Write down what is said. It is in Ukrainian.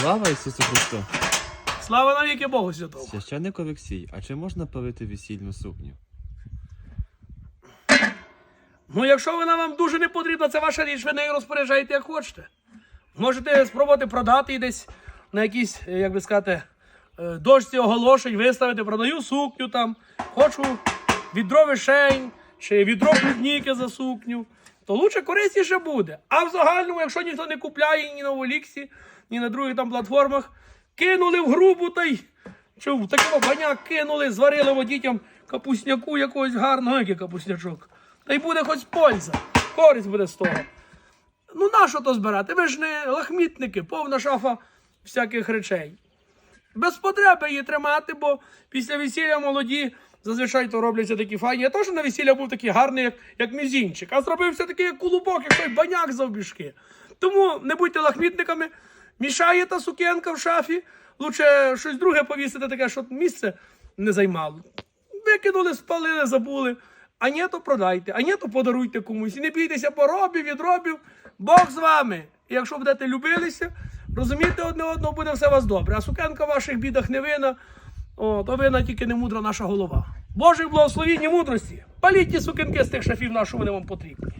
Слава Ісусу Христу! Слава навіки Богу Святому. Священник Олексій, а чи можна палити весільну сукню? Ну, якщо вона вам дуже не потрібна, це ваша річ, ви нею розпоряджаєте як хочете. Можете спробувати продати її десь на якійсь, е, як би сказати, е, дошці оголошень, виставити, продаю сукню там, хочу відро вишень чи відро клубніки за сукню, то лучше корисніше буде. А в загальному, якщо ніхто не купляє ні на Оліксі, ні на других там платформах, кинули в грубу та й чи в такого баняк кинули, зварили во дітям капусняку якогось гарного, який капуснячок. Та й буде хоч польза, користь буде з того. Ну, нащо то збирати? Ви ж не лахмітники, повна шафа всяких речей. Без потреби її тримати, бо після весілля молоді зазвичай то робляться такі файні. Я теж на весілля був такий гарний, як, як мізінчик, а зробився такий, як кулубок, як той баняк завбіжки. Тому не будьте лахмітниками, мішає та сукенка в шафі, лучше щось друге повісити, таке, щоб місце не займало. Викинули, спалили, забули. А ні, то продайте, а ні, то подаруйте комусь. І не бійтеся поробів, відробів. Бог з вами. І якщо будете любилися, розумієте одне одного, буде все у вас добре. А сукенка в ваших бідах не вина, о, то вина тільки не мудра наша голова. Божих благословінь і мудрості. Паліть ті сукенки з тих шафів, на що вони вам потрібні.